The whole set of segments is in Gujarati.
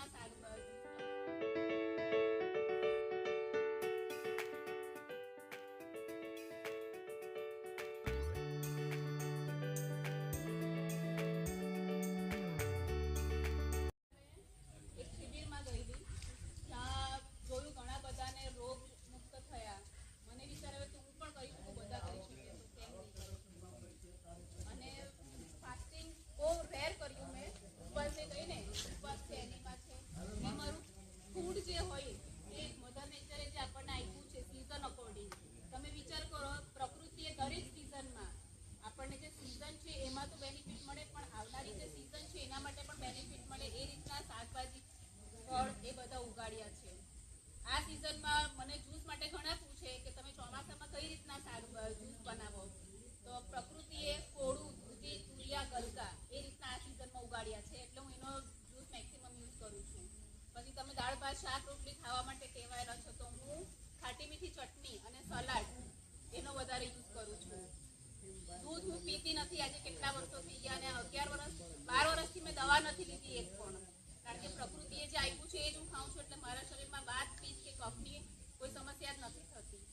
રીતના સારું આ સિઝનમાં મને જ્યુસ માટે ઘણા પૂછે કે તમે ચોમાસામાં કઈ રીતના સારું જ્યુસ તુરિયા, ગલકા એ રીતના ઉગાડ્યા છે, એટલે હું એનો જ્યુસ મેક્સિમમ દાળ, ભાત, શાક, રોટલી ખાવા માટે ટેવાયેલા છો, તો હું ખાટી મીઠી ચટણી અને સલાડ એનો વધારે યુઝ કરું છું. દૂધ હું પીતી નથી, આજે કેટલા વર્ષો થઈ ગયા અને અગિયાર વર્ષ બાર વર્ષથી મેં દવા નથી લીધી એક પણ. કારણ કે પ્રકૃતિએ જે આપ્યું છે એ જ હું ખાઉં છું, એટલે મારા શરીરમાં બાદ પીસ કે કફની કોઈ સમસ્યા જ નથી થતી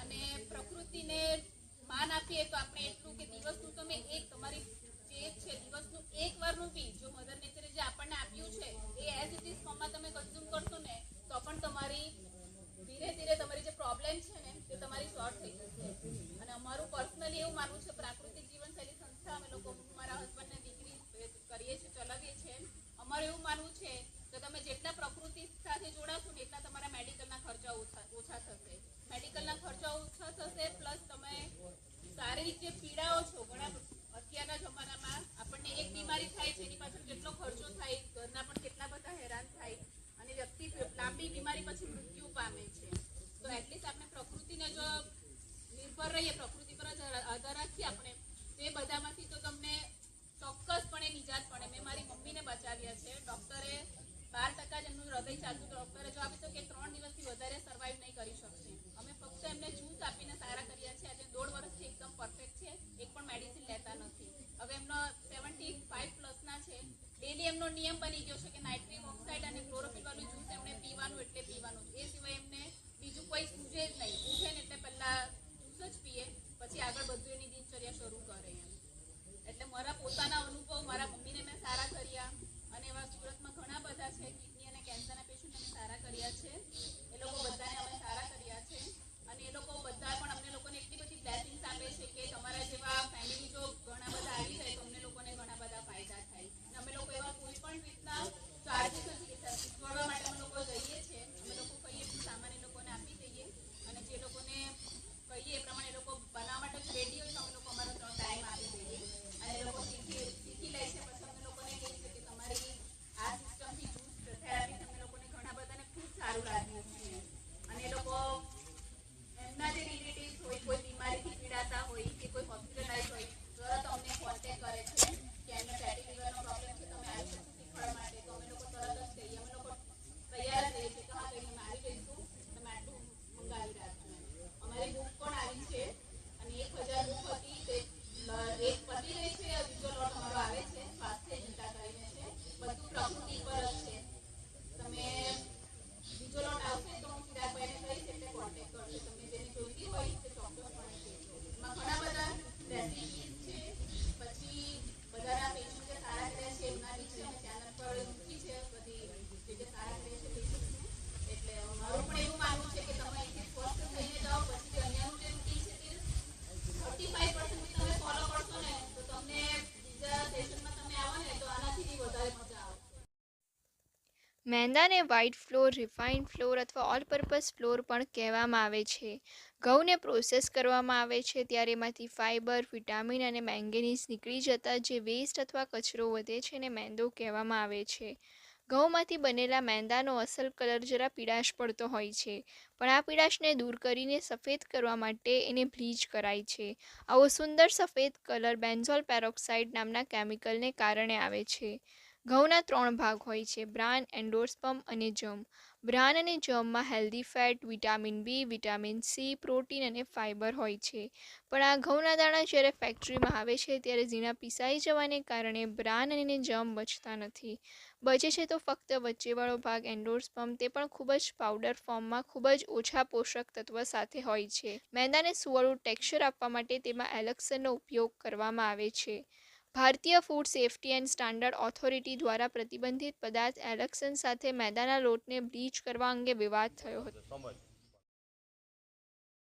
અને પ્રકૃતિને માન આપીએ તો આપણે એટલું કે દિવસનું તમે એક, તમારી જે છે, દિવસનું એક વારનું બી જો મધર નેચરે જે આપણને આપ્યું છે એ એઝ ઇટ ઇઝ ફોર્મમાં તમે કન્ઝ્યુમ કરશો ને તો પણ તમારી ધીરે ધીરે તમારી જે પ્રોબ્લેમ છે ને તે તમારી સોલ્વ થઈ જશે અને અમારું પર્સનલી એવું માનવું છે પ્રાકૃતિક જીવનશૈલી સંસ્થા અમે લોકો હું મારા હસબન્ડ ને દીકરી કરીએ છીએ ચલાવીએ છીએ અમારું એવું માનવું છે કે તમે જેટલા પ્રકૃતિ સાથે જોડાશો ને એટલા તમારા મેડિકલના ખર્ચા ઓછા ઓછા થશે મેડિકલના ખર્ચા હશે પ્લસ તમે શારીરિક જે પીડાઓ છો ઘણા અત્યારના જમાનામાં આપણને એક બીમારી થાય છે એની પાછળ કેટલો ખર્ચો થાય, ઘરના પણ કેટલા બધા હેરાન થાય, અને વ્યક્તિ લાંબી બીમારી પછી મૃત્યુ પામે છે. તો એટલીસ્ટ આપણે પ્રકૃતિને જો નિર્ભર રહીએ, પ્રકૃતિ પર જ આધાર રાખીએ આપણે, તો બધામાંથી તો તમને ચોક્કસપણે નિજાત પડે મેં મારી મમ્મીને બચાવ્યા છે. ડોક્ટરે બાર ટકા જ એમનું હૃદય ચાલતું ડોક્ટરે જવાબ આપ્યો કે ત્રણ દિવસથી વધારે સર્વાઈવ નહીં કરી શકશે અમે ફક્ત એમને જ્યુસ આપીને સારા કર્યા છે આજે દોઢ વર્ષથી એકદમ પરફેક્ટ છે એક પણ મેડિસિન લેતા નથી હવે એમનો સેવન્ટી ફાઈવ પ્લસના છે ડેલી એમનો નિયમ બની ગયો છે કે નાઇટ્રિક ઓક્સાઇડ અને ક્લોરોફિલ વાળું જ્યુસ એમણે પીવાનું એટલે પીવાનું. એ સિવાય એમને બીજું કોઈ સૂઝે જ નહીં. ઉઠે ને એટલે પહેલા જ્યુસ જ પીએ. પછી આગળ બધું એની Gracias. મેંદાને વ્હાઇટ ફ્લોર રિફાઇન્ડ ફ્લોર અથવા ઓલ પર્પઝ ફ્લોર પણ કહેવામાં આવે છે. ઘઉંને પ્રોસેસ કરવામાં આવે છે ત્યારે એમાંથી ફાઇબર વિટામિન અને મેંગેનીઝ નીકળી જતા જે વેસ્ટ અથવા કચરો વધે છે એને મેંદો કહેવામાં આવે છે. ઘઉંમાંથી બનેલા મેંદાનો અસલ કલર જરા પીળાશ પડતો હોય છે, પણ આ પીળાશને દૂર કરીને સફેદ કરવા માટે એને બ્લીચ કરાય છે. આવો સુંદર સફેદ કલર બેન્ઝોલ પેરોક્સાઇડ નામના કેમિકલને કારણે આવે છે. ઘઉંના ત્રણ ભાગ હોય છે બ્રાન એન્ડોસ્પમ અને જમ બ્રાન અને જમમાં healthy fat vitamin B vitamin C protein અને ફાઇબર હોય છે. પણ આ ઘઉંના દાણા જ્યારે ફેક્ટરીમાં આવે છે, ત્યારે ઝીણા પીસાઈ જવાને કારણે બ્રાન અને જમ બચતા નથી. બચે છે તો ફક્ત વચ્ચેવાળો ભાગ એન્ડોસ્પમ તે પણ ખૂબ જ પાવડર ફોર્મમાં ખૂબ જ ઓછા પોષક તત્વ સાથે હોય છે. મેંદાને સુવાળું ટેક્સચર આપવા માટે તેમાં એલેક્સનનો ઉપયોગ કરવામાં આવે છે. ભારતીય food safety and standard authority દ્વારા પ્રતિબંધિત પદાર્થ એલક્સન સાથે મેદાના લોટને બ્લીચ કરવા અંગે વિવાદ થયો હતો.